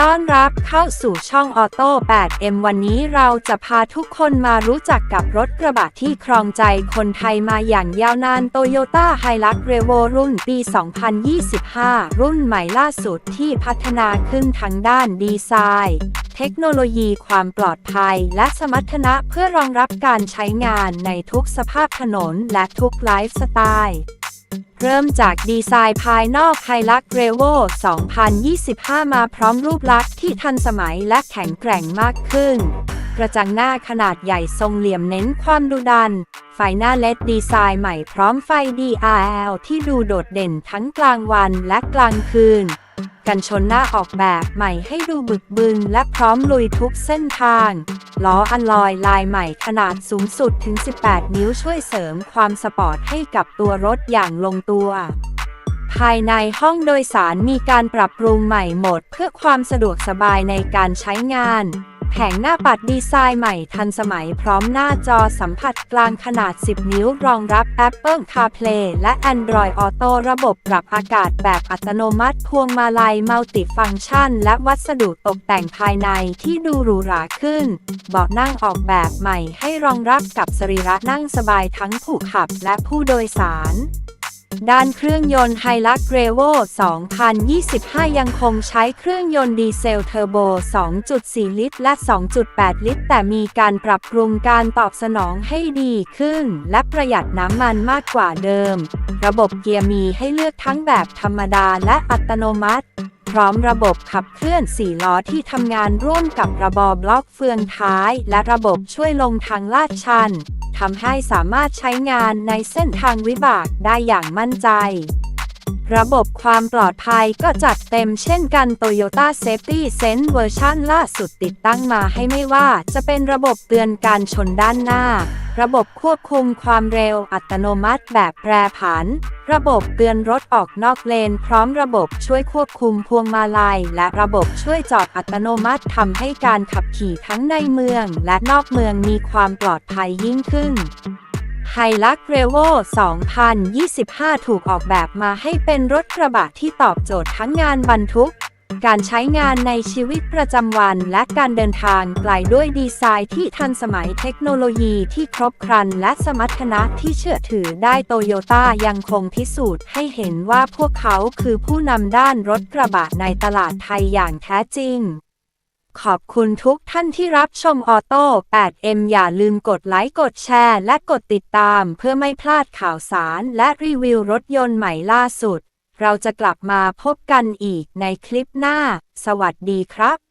ต้อนรับเข้าสู่ช่องออโต้ 8M วันนี้เราจะพาทุกคนมารู้จักกับรถกระบะที่ครองใจคนไทยมาอย่างยาวนาน Toyota Hilux Revo รุ่นปี 2025 รุ่นใหม่ล่าสุดที่พัฒนาขึ้นทั้งด้านดีไซน์เทคโนโลยีความปลอดภัยและสมรรถนะเพื่อรองรับการใช้งานในทุกสภาพถนนและทุกไลฟ์สไตล์ เริ่มจากดีไซน์ภายนอกไฮลักเรโว2025 มาพร้อมรูปลักษณ์ที่ทันสมัยและแข็งแกร่งมากขึ้น กระจังหน้าขนาดใหญ่ทรงเหลี่ยมเน้นความดุดัน ไฟหน้าเลดดีไซน์ใหม่พร้อมไฟ DRL ที่ดูโดดเด่นทั้งกลางวันและกลางคืน กันชนหน้าออกแบบใหม่ให้ดูบึกบึนและพร้อมลุยทุกเส้นทางล้ออันลอยลายใหม่ขนาดสูงสุดถึง 18 นิ้วช่วยเสริมความสปอร์ตให้กับตัวรถอย่างลงตัว ภายในห้องโดยสารมีการปรับปรุงใหม่หมดเพื่อความสะดวกสบายในการใช้งาน แผงหน้าปัดดีไซน์ใหม่ทันสมัยพร้อมหน้าจอสัมผัสกลางขนาด 10 นิ้วรองรับ Apple CarPlay และ Android Auto ระบบปรับอากาศแบบอัตโนมัติพวงมาลัยมัลติฟังก์ชัน และวัสดุตกแต่งภายในที่ดูหรูหราขึ้น เบาะนั่งออกแบบใหม่ให้รองรับกับสรีระนั่งสบายทั้งผู้ขับและผู้โดยสาร ด้านเครื่องยนต์ Hilux Revo 2025 ยังคงใช้เครื่องยนต์ดีเซลเทอร์โบ 2.4 ลิตร และ 2.8 ลิตร แต่มีการปรับปรุงการตอบสนองให้ดีขึ้น และประหยัดน้ำมันมากกว่าเดิม ระบบเกียร์มีให้เลือกทั้งแบบธรรมดาและอัตโนมัติ พร้อมระบบขับเคลื่อน4ล้อที่ทำงานร่วมกับระบอบล็อกเฟืองท้าย และระบบช่วยลงทางลาดชัน ทำให้สามารถใช้งานในเส้นทางวิบากได้อย่างมั่นใจ ระบบความปลอดภัยก็จัดเต็มเช่นกัน Toyota Safety Sense เวอร์ชันล่าสุดติดตั้งมาให้ไม่ว่า จะเป็นระบบเตือนการชนด้านหน้า ระบบควบคุมความเร็วอัตโนมัติแบบแปรผัน ระบบเตือนรถออกนอกเลน พร้อมระบบช่วยควบคุมพวงมาลัย และระบบช่วยจอดอัตโนมัติทำให้การขับขี่ทั้งในเมืองและนอกเมืองมีความปลอดภัยยิ่งขึ้นไฮลักเรโว2025 ถูกออกแบบมาให้เป็นรถกระบะที่ตอบโจทย์ทั้งงานบรรทุก การใช้งานในชีวิตประจำวันและการเดินทางไกลด้วยดีไซน์ที่ทันสมัยเทคโนโลยีที่ครบครัน และสมรรถนะที่เชื่อถือได้โตโยต้ายังคงพิสูจน์ให้เห็นว่าพวกเขาคือผู้นำด้านรถกระบะในตลาดไทยอย่างแท้จริงขอบคุณทุกท่านที่รับชมออโต้ 8M อย่าลืมกดไลค์ กดแชร์ และกดติดตามเพื่อไม่พลาดข่าวสารและรีวิวรถยนต์ใหม่ล่าสุด เราจะกลับมาพบกันอีกในคลิปหน้า สวัสดีครับ